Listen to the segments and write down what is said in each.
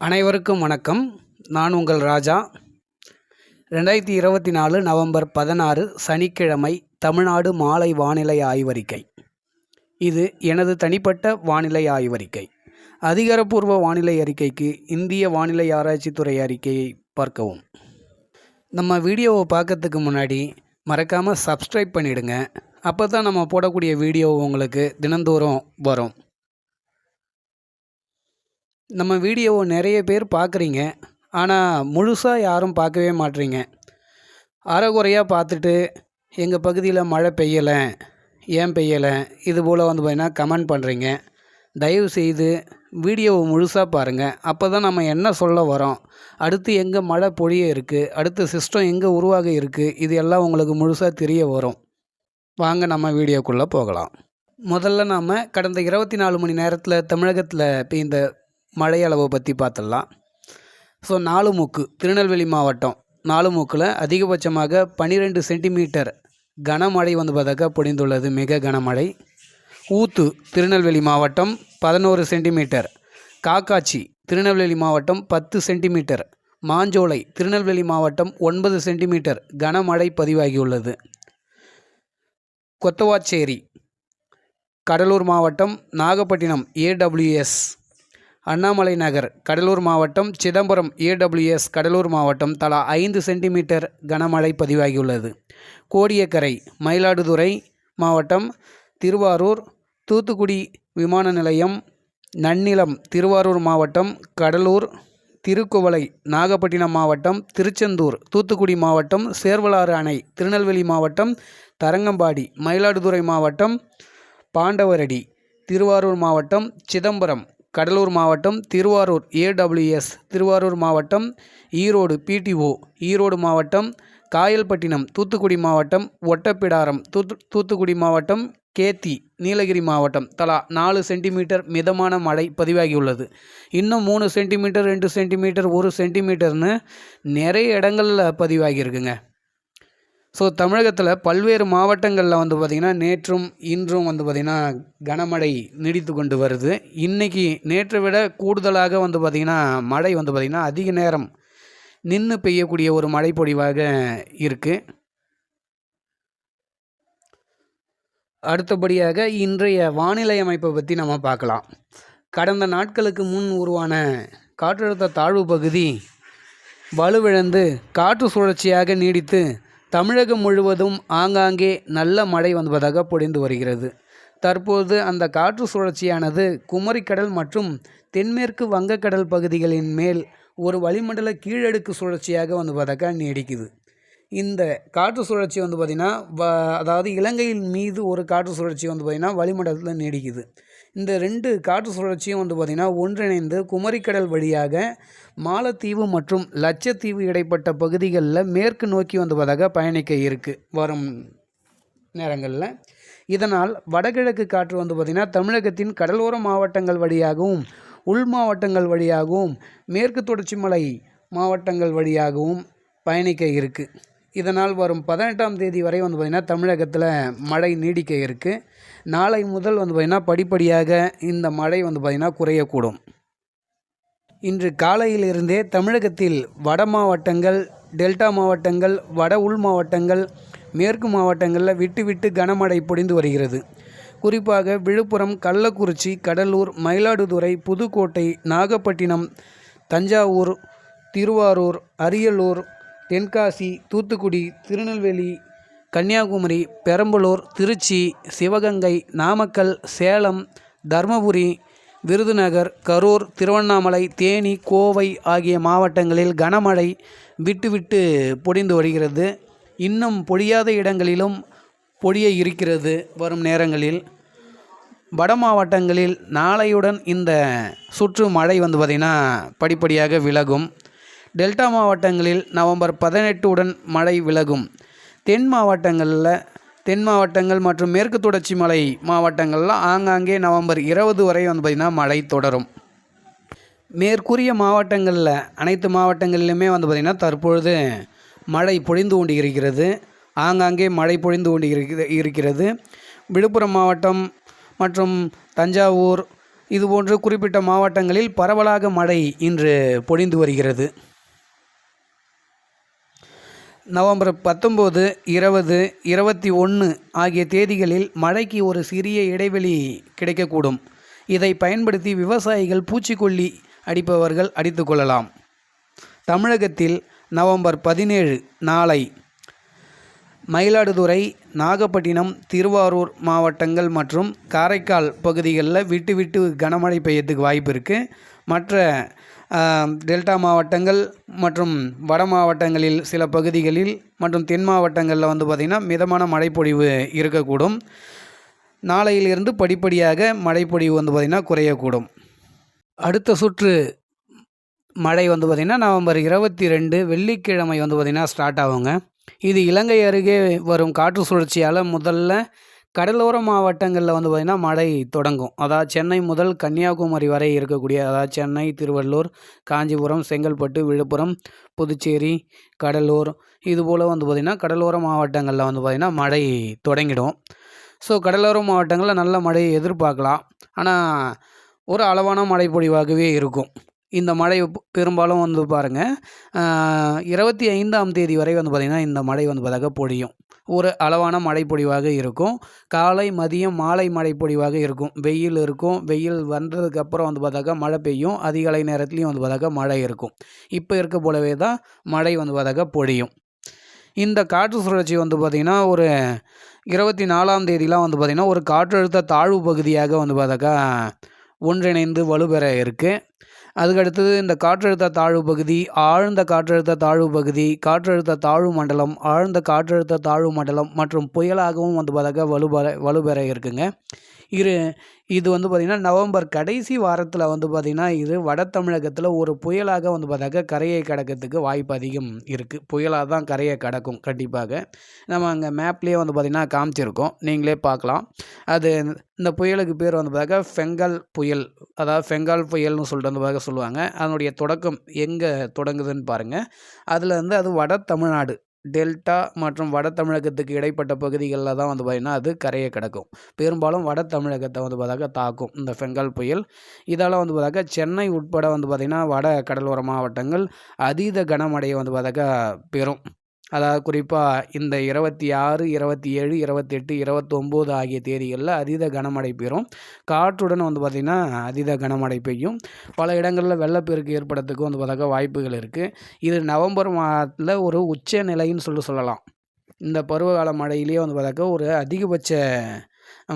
அனைவருக்கும் வணக்கம். நான் உங்கள் ராஜா. ரெண்டாயிரத்தி இருபத்தி நாலு நவம்பர் பதினாறு சனிக்கிழமை தமிழ்நாடு மாலை வானிலை ஆய்வறிக்கை. இது எனது தனிப்பட்ட வானிலை ஆய்வறிக்கை. அதிகாரப்பூர்வ வானிலை அறிக்கைக்கு இந்திய வானிலை ஆராய்ச்சித்துறை அறிக்கையை பார்க்கவும். நம்ம வீடியோவை பார்க்கறதுக்கு முன்னாடி மறக்காமல் சப்ஸ்கிரைப் பண்ணிவிடுங்க அப்போ தான் நம்ம போடக்கூடிய வீடியோ உங்களுக்கு தினந்தோறும் வரும். நம்ம வீடியோவை நிறைய பேர் பார்க்குறீங்க. ஆனால் முழுசாக யாரும் பார்க்கவே மாட்றீங்க. அறகுறையாக பார்த்துட்டு எங்கள் பகுதியில் மழை பெய்யலை ஏன் பெய்யலை? இது போல் வந்து பார்த்தீங்கன்னா கமெண்ட் பண்ணுறீங்க தயவு செய்து வீடியோவை முழுசாக பாருங்கள் அப்போ தான் நம்ம என்ன சொல்ல வரோம்? அடுத்து எங்கே மழை பொழிய இருக்குது அடுத்த சிஸ்டம் எங்கே உருவாக இருக்குது இது எல்லாம் உங்களுக்கு முழுசாக தெரிய வரும். வாங்க நம்ம வீடியோக்குள்ளே போகலாம். முதல்ல நாம் கடந்த இருபத்தி நாலு மணி நேரத்தில் தமிழகத்தில் பெய்த மழை அளவை பற்றி பார்த்துடலாம் ஸோ நாலுமுக்கு திருநெல்வேலி மாவட்டம். நாலுமுக்கில் அதிகபட்சமாக பன்னிரெண்டு சென்டிமீட்டர் கனமழை வந்து பார்த்தாக்கா பொழிந்துள்ளது மிக கனமழை. ஊத்து திருநெல்வேலி மாவட்டம் பதினோரு சென்டிமீட்டர். காக்காச்சி திருநெல்வேலி மாவட்டம் பத்து சென்டிமீட்டர். மாஞ்சோலை திருநெல்வேலி மாவட்டம் ஒன்பது சென்டிமீட்டர் கனமழை பதிவாகியுள்ளது. கொத்தவாச்சேரி கடலூர் மாவட்டம் Nagapattinam A W S Annamalai Nagar Cuddalore மாவட்டம் சிதம்பரம் ஏடபிள்யூஎஸ் கடலூர் மாவட்டம் தலா ஐந்து சென்டிமீட்டர் கனமழை பதிவாகியுள்ளது. கோடியக்கரை மயிலாடுதுறை மாவட்டம் திருவாரூர் தூத்துக்குடி விமான நிலையம் நன்னிலம் திருவாரூர் மாவட்டம் கடலூர் திருக்குவளை நாகப்பட்டினம் மாவட்டம் திருச்செந்தூர் தூத்துக்குடி மாவட்டம் சேர்வலாறு அணை திருநெல்வேலி மாவட்டம் தரங்கம்பாடி மயிலாடுதுறை மாவட்டம் பாண்டவரடி திருவாரூர் மாவட்டம் சிதம்பரம் கடலூர் மாவட்டம் திருவாரூர் ஏடபிள்யூஎஸ் திருவாரூர் மாவட்டம் ஈரோடு பிடிஓ ஈரோடு மாவட்டம் காயல்பட்டினம் தூத்துக்குடி மாவட்டம் ஒட்டப்பிடாரம் தூத்து தூத்துக்குடி மாவட்டம் கேத்தி நீலகிரி மாவட்டம். தலா நாலு சென்டிமீட்டர் மிதமான மழை பதிவாகியுள்ளது. இன்னும் மூணு சென்டிமீட்டர் ரெண்டு சென்டிமீட்டர் ஒரு சென்டிமீட்டர்னு நிறைய இடங்களில் பதிவாகியிருக்குங்க. ஸோ தமிழகத்தில் பல்வேறு மாவட்டங்களில் வந்து பார்த்திங்கன்னா நேற்றும் இன்றும் வந்து பார்த்திங்கன்னா கனமழை நீடித்து கொண்டு வருது. இன்றைக்கி நேற்றை விட கூடுதலாக வந்து பார்த்திங்கன்னா மழை வந்து பார்த்திங்கன்னா அதிக நேரம் நின்று பெய்யக்கூடிய ஒரு மழை பொழிவாக இருக்குது அடுத்தபடியாக இன்றைய வானிலை அமைப்பை பற்றி நம்ம பார்க்கலாம். கடந்த நாட்களுக்கு முன் உருவான காற்றழுத்த தாழ்வு பகுதி வலுவிழந்து காற்று சுழற்சியாக நீடித்து தமிழகம் முழுவதும் ஆங்காங்கே நல்ல மழை வந்ததாக பொழிந்து வருகிறது. தற்போது அந்த காற்று சுழற்சியானது குமரிக்கடல் மற்றும் தென்மேற்கு வங்கக்கடல் பகுதிகளின் மேல் ஒரு வளிமண்டல கீழடுக்கு சுழற்சியாக வந்து பார்த்தாக்கா நீடிக்குது. இந்த காற்று சுழற்சி வந்து பார்த்திங்கன்னா வ அதாவது இலங்கையின் மீது ஒரு காற்று சுழற்சி வந்து பார்த்திங்கன்னா வளிமண்டலத்தில் நீடிக்குது. இந்த ரெண்டு காற்று சுழற்சியும் வந்து பார்த்திங்கன்னா ஒன்றிணைந்து குமரிக்கடல் வழியாக மாலத்தீவு மற்றும் லட்சத்தீவு இடைப்பட்ட பகுதிகளில் மேற்கு நோக்கி வந்து பயணிக்க இருக்குது வரும் நேரங்களில். இதனால் வடகிழக்கு காற்று வந்து பார்த்திங்கன்னா தமிழகத்தின் கடலோர மாவட்டங்கள் வழியாகவும் உள் மாவட்டங்கள் வழியாகவும் மேற்கு தொடர்ச்சி மலை மாவட்டங்கள் வழியாகவும் பயணிக்க இருக்குது இதனால் வரும் பதினெட்டாம் தேதி வரை வந்து பார்த்திங்கன்னா தமிழகத்தில் மழை நீடிக்க இருக்குது நாளை முதல் வந்து பார்த்திங்கன்னா படிப்படியாக இந்த மழை வந்து பார்த்திங்கன்னா குறையக்கூடும். இன்று காலையிலிருந்தே தமிழகத்தில் வட மாவட்டங்கள் டெல்டா மாவட்டங்கள் வட உள் மாவட்டங்கள் மேற்கு மாவட்டங்களில் விட்டு விட்டு கனமழை பொழிந்து வருகிறது. குறிப்பாக விழுப்புரம் கள்ளக்குறிச்சி கடலூர் மயிலாடுதுறை புதுக்கோட்டை நாகப்பட்டினம் தஞ்சாவூர் திருவாரூர் அரியலூர் தென்காசி தூத்துக்குடி திருநெல்வேலி கன்னியாகுமரி பெரம்பலூர் திருச்சி சிவகங்கை நாமக்கல் சேலம் தர்மபுரி விருதுநகர் கரூர் திருவண்ணாமலை தேனி கோவை ஆகிய மாவட்டங்களில் கனமழை விட்டுவிட்டு பொடிந்து வருகிறது. இன்னும் பொழியாத இடங்களிலும் பொழிய இருக்கிறது வரும் நேரங்களில். வட மாவட்டங்களில் நாளையுடன் இந்த சுற்று மழை வந்து பார்த்திங்கன்னா படிப்படியாக விலகும். டெல்டா மாவட்டங்களில் நவம்பர் பதினெட்டு உடன் மழை விலகும். தென் மாவட்டங்களில் தென் மாவட்டங்கள் மற்றும் மேற்கு தொடர்ச்சி மலை மாவட்டங்களில் ஆங்காங்கே நவம்பர் இருபது வரை வந்து பார்த்திங்கன்னா மழை தொடரும். மேற்கூறிய மாவட்டங்களில் அனைத்து மாவட்டங்களிலுமே வந்து பார்த்திங்கன்னா தற்பொழுது மழை பொழிந்து கொண்டு இருக்கிறது ஆங்காங்கே மழை பொழிந்து கொண்டு இருக்கிறது. இருக்கிறது விழுப்புரம் மாவட்டம் மற்றும் தஞ்சாவூர் இதுபோன்று குறிப்பிட்ட மாவட்டங்களில் பரவலாக மழை இன்று பொழிந்து வருகிறது. நவம்பர் பத்தொம்போது இருபது இருபத்தி ஒன்று ஆகிய தேதிகளில் மழைக்கு ஒரு சிறிய இடைவெளி கிடைக்கக்கூடும். இதை பயன்படுத்தி விவசாயிகள் பூச்சிக்கொல்லி அடிப்பவர்கள் அடித்து கொள்ளலாம். தமிழகத்தில் நவம்பர் பதினேழு நாளை மயிலாடுதுறை நாகப்பட்டினம் திருவாரூர் மாவட்டங்கள் மற்றும் காரைக்கால் பகுதிகளில் விட்டு விட்டு கனமழை பெய்யறதுக்கு வாய்ப்பு இருக்குது மற்ற டெல்டா மாவட்டங்கள் மற்றும் வட மாவட்டங்களில் சில பகுதிகளில் மற்றும் தென் மாவட்டங்களில் வந்து பார்த்திங்கன்னா மிதமான மழைப்பொழிவு இருக்கக்கூடும். நாளையிலிருந்து படிப்படியாக மழைப்பொழிவு வந்து பார்த்திங்கன்னா குறையக்கூடும். அடுத்த சுற்று மழை வந்து பார்த்திங்கன்னா நவம்பர் இருபத்தி ரெண்டு வெள்ளிக்கிழமை வந்து பார்த்திங்கன்னா ஸ்டார்ட் ஆகுங்க. இது இலங்கை அருகே வரும் காற்று சுழற்சியால் முதல்ல கடலோர மாவட்டங்களில் வந்து பார்த்திங்கன்னா மழை தொடங்கும். அதாவது சென்னை முதல் கன்னியாகுமரி வரை இருக்கக்கூடிய அதாவது சென்னை திருவள்ளூர் காஞ்சிபுரம் செங்கல்பட்டு விழுப்புரம் புதுச்சேரி கடலூர் இது போல் வந்து பார்த்திங்கன்னா கடலோர மாவட்டங்களில் வந்து பார்த்திங்கன்னா மழை தொடங்கிடும். ஸோ கடலோர மாவட்டங்களில் நல்ல மழையை எதிர்பார்க்கலாம். ஆனால் ஒரு அளவான மழை பொழிவாகவே இருக்கும். இந்த மழை பெரும்பாலும் வந்து பாருங்கள் இருபத்தி ஐந்தாம் தேதி வரை வந்து பார்த்திங்கன்னா இந்த மழை வந்து பார்த்தாக்க பொழியும். ஒரு அளவான மழை இருக்கும். காலை மதியம் மாலை மழை இருக்கும். வெயில் இருக்கும். வெயில் வந்ததுக்கப்புறம் வந்து பார்த்தாக்கா மழை பெய்யும். அதிகாலை நேரத்துலையும் வந்து பார்த்தாக்கா மழை இருக்கும். இப்போ இருக்க போலவே தான் மழை வந்து பார்த்தாக்கா பொழியும். இந்த காற்று சுழற்சி வந்து பார்த்திங்கன்னா ஒரு இருபத்தி நாலாம் தேதிலாம் வந்து பார்த்திங்கன்னா ஒரு காற்றழுத்த தாழ்வு பகுதியாக வந்து பார்த்தாக்கா ஒன்றிணைந்து வலுப்பெற இருக்குது அதுக்கடுத்தது இந்த காற்றழுத்த தாழ்வு பகுதி ஆழ்ந்த காற்றழுத்த தாழ்வு பகுதி காற்றழுத்த தாழ்வு மண்டலம் ஆழ்ந்த காற்றழுத்த தாழ்வு மண்டலம் மற்றும் புயலாகவும் வந்து பார்த்தாக்கா வலுபெற வலுப்பெற இருக்குங்க. இரு இது வந்து பார்த்திங்கன்னா நவம்பர் கடைசி வாரத்தில் வந்து பார்த்திங்கன்னா இது வட தமிழகத்தில் ஒரு புயலாக வந்து பார்த்தாக்கா கரையை கடக்கிறதுக்கு வாய்ப்பு அதிகம் இருக்குது புயலாக தான் கரையை கடக்கும் கண்டிப்பாக. நம்ம அங்கே மேப்லேயே வந்து பார்த்திங்கன்னா காமிச்சிருக்கோம். நீங்களே பார்க்கலாம் அது இந்த புயலுக்கு பேர் வந்து பார்த்தாக்கா ஃபெங்கல் புயல். அதாவது ஃபெங்கால் புயல்னு சொல்லிட்டு வந்து பார்க்க சொல்லுவாங்க. அதனுடைய தொடக்கம் எங்கே தொடங்குதுன்னு பாருங்கள் அதில் வந்து அது வட தமிழ்நாடு. டெல்டா மற்றும் வட தமிழகத்துக்கு இடைப்பட்ட பகுதிகளில் தான் வந்து பார்த்திங்கன்னா அது கரையை கிடக்கும். பெரும்பாலும் வட தமிழகத்தை வந்து பார்த்தாக்கா தாக்கும் இந்த பெங்கல் புயல். இதால் வந்து பார்த்தாக்கா சென்னை உட்பட வந்து பார்த்திங்கன்னா வட கடலோர மாவட்டங்கள் அதீத கனமழையை வந்து பார்த்தாக்கா பெறும். அதாவது குறிப்பாக இந்த இருபத்தி ஆறு இருபத்தி ஏழு இருபத்தெட்டு இருபத்தொம்போது ஆகிய தேதிகளில் அதீத கனமழை பெறும் காற்றுடன் வந்து பார்த்திங்கன்னா அதீத கனமழை பெய்யும். பல இடங்களில் வெள்ளப்பெருக்கு ஏற்படுறதுக்கு வந்து பார்த்தாக்கா வாய்ப்புகள் இருக்குது இது நவம்பர் மாதத்தில் ஒரு உச்ச நிலைன்னு சொல்லி சொல்லலாம். இந்த பருவகால மழையிலேயே வந்து பார்த்தாக்கா ஒரு அதிகபட்ச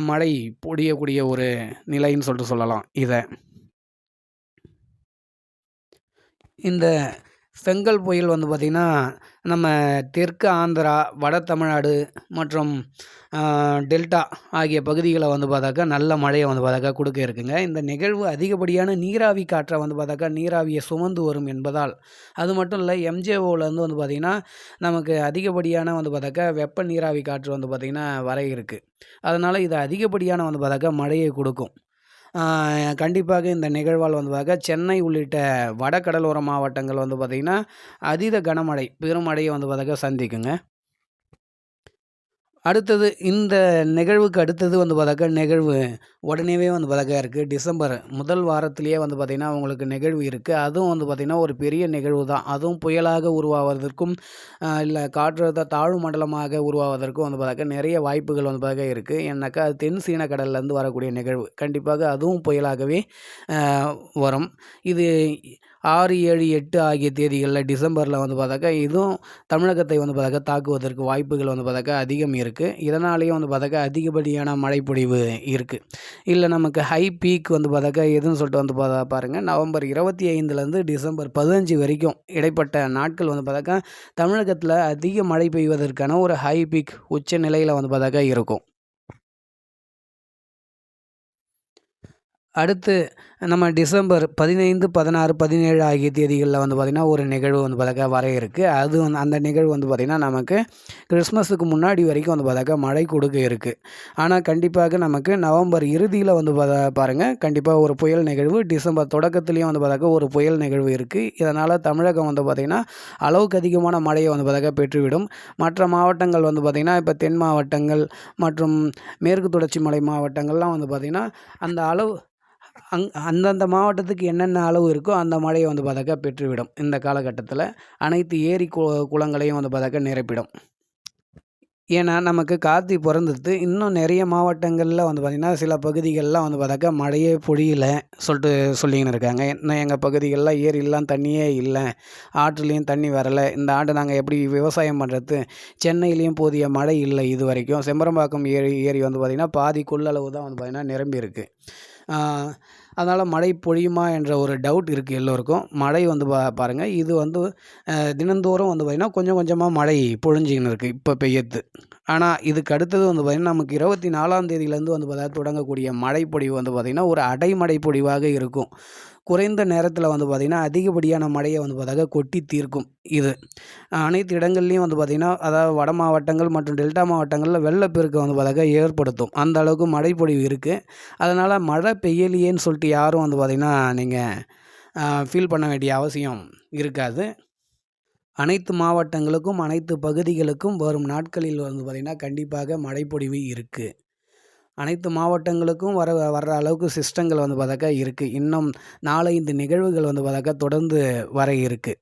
மழை பொடியக்கூடிய ஒரு நிலைன்னு சொல்லிட்டு சொல்லலாம் இதை. இந்த செங்கல் புயல் வந்து பார்த்திங்கன்னா நம்ம தெற்கு ஆந்திரா வட தமிழ்நாடு மற்றும் டெல்டா ஆகிய பகுதிகளை வந்து பார்த்தாக்கா நல்ல மழையை வந்து பார்த்தாக்கா கொடுக்க இருக்குங்க. இந்த நிகழ்வு அதிகப்படியான நீராவி காற்றை வந்து பார்த்தாக்கா நீராவியை சுமந்து வரும் என்பதால். அது மட்டும் இல்லை எம்ஜேஓவிலேருந்து வந்து பார்த்திங்கன்னா நமக்கு அதிகப்படியான வந்து பார்த்தாக்கா வெப்ப நீராவி காற்று வந்து பார்த்திங்கன்னா வர இருக்குது அதனால் இது அதிகப்படியான வந்து பார்த்தாக்கா மழையை கொடுக்கும். கண்டிப்பாக இந்த நிகழ்வால் வந்து பார்க்க சென்னை உள்ளிட்ட வடகடலோர மாவட்டங்கள் வந்து பார்த்திங்கன்னா அதீத கனமழை பெருமழையை வந்து பார்த்தாக்கா சந்திக்குங்க. அடுத்தது இந்த நிகழ்வுக்கு அடுத்தது வந்து பார்த்தாக்கா நிகழ்வு உடனேவே வந்து பார்த்தாக்கா இருக்குது டிசம்பர் முதல் வாரத்திலேயே வந்து பார்த்திங்கன்னா உங்களுக்கு நிகழ்வு இருக்குது அதுவும் வந்து பார்த்திங்கன்னா ஒரு பெரிய நிகழ்வு தான். அதுவும் புயலாக உருவாவதற்கும் இல்லை காற்றழுத்த தாழ்வு மண்டலமாக உருவாவதற்கும் வந்து பார்த்தாக்கா நிறைய வாய்ப்புகள் வந்து பார்த்தாக்கா இருக்குது ஏன்னாக்கா அது தென் சீன கடல்லேருந்து வரக்கூடிய நிகழ்வு. கண்டிப்பாக அதுவும் புயலாகவே வரும். இது ஆறு ஏழு எட்டு ஆகிய தேதிகளில் டிசம்பரில் வந்து பார்த்தாக்கா இதுவும் தமிழகத்தை வந்து பார்த்தாக்கா தாக்குவதற்கு வாய்ப்புகள் வந்து பார்த்தாக்கா அதிகம் இருக்குது இதனாலேயும் வந்து பார்த்தாக்கா அதிகப்படியான மழைப்பொழிவு இருக்குது இல்லை நமக்கு ஹை பீக் வந்து பார்த்தாக்கா எதுன்னு சொல்லிட்டு வந்து பார்த்தா பாருங்கள் நவம்பர் இருபத்தி ஐந்துலேருந்து டிசம்பர் பதினஞ்சு வரைக்கும் இடைப்பட்ட நாட்கள் வந்து பார்த்தாக்கா தமிழகத்தில் அதிக மழை பெய்வதற்கான ஒரு ஹை பீக் உச்ச நிலையில் வந்து பார்த்தாக்கா இருக்கும். அடுத்து நம்ம டிசம்பர் பதினைந்து பதினாறு பதினேழு ஆகிய தேதிகளில் வந்து பார்த்திங்கன்னா ஒரு நிகழ்வு வந்து பார்த்தாக்கா வர இருக்குது அது வந்து அந்த நிகழ்வு வந்து பார்த்திங்கன்னா நமக்கு கிறிஸ்மஸுக்கு முன்னாடி வரைக்கும் வந்து பார்த்தாக்கா மழை கொடுக்க இருக்குது ஆனால் கண்டிப்பாக நமக்கு நவம்பர் இறுதியில் வந்து பார்த்தா பாருங்கள் கண்டிப்பாக ஒரு புயல் நிகழ்வு டிசம்பர் தொடக்கத்துலேயும் வந்து பார்த்தாக்கா ஒரு புயல் நிகழ்வு இருக்குது இதனால் தமிழகம் வந்து பார்த்திங்கன்னா அளவுக்கு அதிகமான மழையை வந்து பார்த்தாக்கா பெற்றுவிடும். மற்ற மாவட்டங்கள் வந்து பார்த்திங்கன்னா இப்போ தென் மாவட்டங்கள் மற்றும் மேற்கு தொடர்ச்சி மலை மாவட்டங்கள்லாம் வந்து பார்த்திங்கன்னா அந்த அளவு அங் அந்தந்த மாவட்டத்துக்கு என்னென்ன அளவு இருக்கோ அந்த மழையை வந்து பார்த்தாக்கா பெற்றுவிடும். இந்த காலகட்டத்தில் அனைத்து ஏரி கு குளங்களையும் வந்து பார்த்தாக்கா நிரப்பிடும். ஏன்னா நமக்கு கார்த்தி பிறந்தது இன்னும் நிறைய மாவட்டங்களில் வந்து பார்த்திங்கன்னா சில பகுதிகளெலாம் வந்து பார்த்தாக்கா மழையே பொழியல சொல்லிட்டு சொல்லிக்கின்னு இருக்காங்க. இன்னும் எங்கள் பகுதிகளெலாம் ஏரிலாம் தண்ணியே இல்லை. ஆற்றுலேயும் தண்ணி வரலை. இந்த ஆண்டு நாங்கள் எப்படி விவசாயம் பண்ணுறது சென்னையிலையும் போதிய மழை இல்லை இது வரைக்கும். செம்பரம்பாக்கம் ஏரி ஏரி வந்து பார்த்திங்கன்னா பாதி கொள்ளளவு தான் வந்து பார்த்திங்கன்னா நிரம்பி இருக்குது அதனால் மழை பொழியுமா என்ற ஒரு டவுட் இருக்குது எல்லோருக்கும். மழை வந்து பா பாருங்கள் இது வந்து தினந்தோறும் வந்து பார்த்திங்கன்னா கொஞ்சம் கொஞ்சமாக மழை பொழிஞ்சிக்கின்னு இருக்குது இப்போ பெய்யறது. ஆனால் இதுக்கு அடுத்தது வந்து பார்த்திங்கன்னா நமக்கு இருபத்தி நாலாம் தேதியிலேருந்து வந்து பார்த்தா தொடங்கக்கூடிய மழை பொழிவு வந்து பார்த்திங்கன்னா ஒரு அடைமடை பொழிவாக இருக்கும். குறைந்த நேரத்தில் வந்து பார்த்திங்கன்னா அதிகப்படியான மழையை வந்து பார்த்தாக்க கொட்டி தீர்க்கும் இது. அனைத்து இடங்கள்லையும் வந்து பார்த்திங்கன்னா அதாவது வட மாவட்டங்கள் மற்றும் டெல்டா மாவட்டங்களில் வெள்ளப்பெருக்கு வந்து பார்த்தாக்க ஏற்படுத்தும். அந்த அளவுக்கு மழைப்பொழிவு இருக்குது அதனால் மழை பெய்யலையேன்னு சொல்லிட்டு யாரும் வந்து பார்த்திங்கன்னா நீங்கள் ஃபீல் பண்ண வேண்டிய அவசியம் இருக்காது. அனைத்து மாவட்டங்களுக்கும் அனைத்து பகுதிகளுக்கும் வரும் நாட்களில் வந்து பார்த்திங்கன்னா கண்டிப்பாக மழைப்பொழிவு இருக்குது அனைத்து மாவட்டங்களுக்கும் வர வர்ற அளவுக்கு சிஸ்டங்கள் வந்து பார்த்தாக்கா இருக்குது இன்னும் நாலஞ்சு நிகழ்வுகள் வந்து பார்த்தாக்கா தொடர்ந்து வர இருக்குது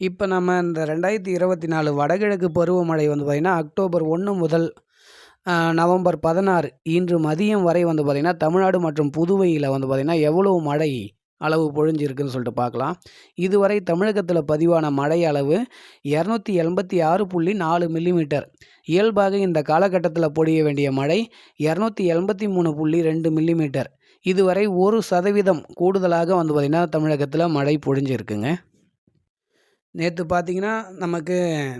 இப்போ நம்ம இந்த ரெண்டாயிரத்தி இருபத்தி நாலு வடகிழக்கு பருவமழை வந்து பார்த்திங்கன்னா அக்டோபர் ஒன்று முதல் நவம்பர் பதினாறு இன்று மதியம் வரை வந்து பார்த்திங்கன்னா தமிழ்நாடு மற்றும் புதுவையில் வந்து பார்த்திங்கன்னா எவ்வளோ மழை அளவு பொழிஞ்சிருக்குன்னு சொல்லிட்டு பார்க்கலாம். இதுவரை தமிழகத்தில் பதிவான மழை அளவு இரநூத்தி எண்பத்தி ஆறு புள்ளி நாலு மில்லிமீட்டர். இயல்பாக இந்த காலகட்டத்தில் பொழிய வேண்டிய மழை இரநூத்தி எண்பத்தி மூணு புள்ளி ரெண்டு மில்லிமீட்டர். இதுவரை ஒரு சதவீதம் கூடுதலாக வந்து பார்த்திங்கன்னா தமிழகத்தில் மழை பொழிஞ்சிருக்குங்க. நேற்று பார்த்திங்கன்னா நமக்கு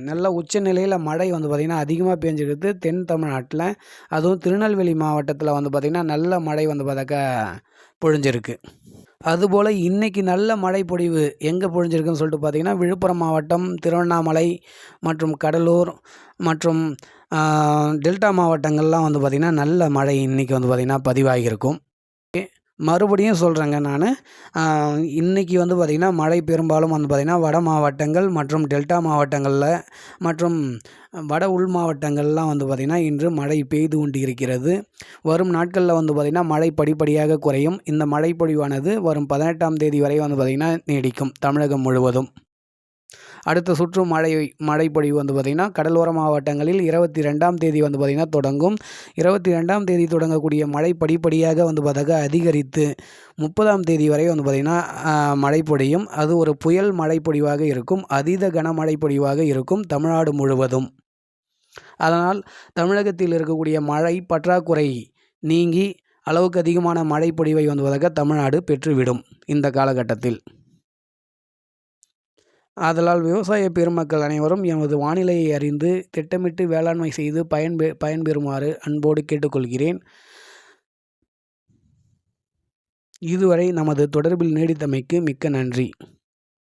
நல்ல உச்சநிலையில் மழை வந்து பார்த்திங்கன்னா அதிகமாக பெஞ்சிருக்குது. தென் தமிழ்நாட்டில் அதுவும் திருநெல்வேலி மாவட்டத்தில் வந்து பார்த்திங்கன்னா நல்ல மழை வந்து பார்த்தாக்கா பொழிஞ்சிருக்கு. அதுபோல் இன்றைக்கி நல்ல மழை பொழிவு எங்கே பொழிஞ்சிருக்குன்னு சொல்லிட்டு பார்த்திங்கன்னா விழுப்புரம் மாவட்டம் திருவண்ணாமலை மற்றும் கடலூர் மற்றும் டெல்டா மாவட்டங்கள்லாம் வந்து பார்த்திங்கன்னா நல்ல மழை இன்றைக்கி வந்து பார்த்திங்கன்னா பதிவாகியிருக்கும். மறுபடியும் சொல்கிறேங்க நான். இன்றைக்கி வந்து பார்த்திங்கன்னா மழை பெரும்பாலும் வந்து பார்த்திங்கன்னா வட மாவட்டங்கள் மற்றும் டெல்டா மாவட்டங்களில் மற்றும் வட உள் மாவட்டங்கள்லாம் வந்து பார்த்திங்கன்னா இன்று மழை பெய்து கொண்டு இருக்கிறது வரும் நாட்களில் வந்து பார்த்திங்கன்னா மழை படிப்படியாக குறையும். இந்த மழைப்பொழிவானது வரும் பதினெட்டாம் தேதி வரை வந்து பார்த்திங்கன்னா நீடிக்கும் தமிழகம் முழுவதும். அடுத்த சுற்று மழை மழைப்பொழிவு வந்து பார்த்திங்கன்னா கடலோர மாவட்டங்களில் இருபத்தி ரெண்டாம் தேதி வந்து பார்த்திங்கன்னா தொடங்கும். இருபத்தி ரெண்டாம் தேதி தொடங்கக்கூடிய மழை படிப்படியாக வந்து பார்த்தாக்கா அதிகரித்து முப்பதாம் தேதி வரை வந்து பார்த்திங்கன்னா மழை பொழியும். அது ஒரு புயல் மழை பொழிவாக இருக்கும். அதீத கனமழை பொழிவாக இருக்கும் தமிழ்நாடு முழுவதும். அதனால் தமிழகத்தில் இருக்கக்கூடிய மழை பற்றாக்குறை நீங்கி அளவுக்கு அதிகமான மழை பொழிவை வந்து பார்த்தாக்கா தமிழ்நாடு பெற்றுவிடும் இந்த காலகட்டத்தில். ஆதலால் விவசாய பெருமக்கள் அனைவரும் எமது வானிலையை அறிந்து திட்டமிட்டு வேளாண்மை செய்து பயன்பெ பயன்பெறுமாறு அன்போடு கேட்டுக்கொள்கிறேன். இதுவரை நமது தொடர்பில் நீடித்தமைக்கு மிக்க நன்றி.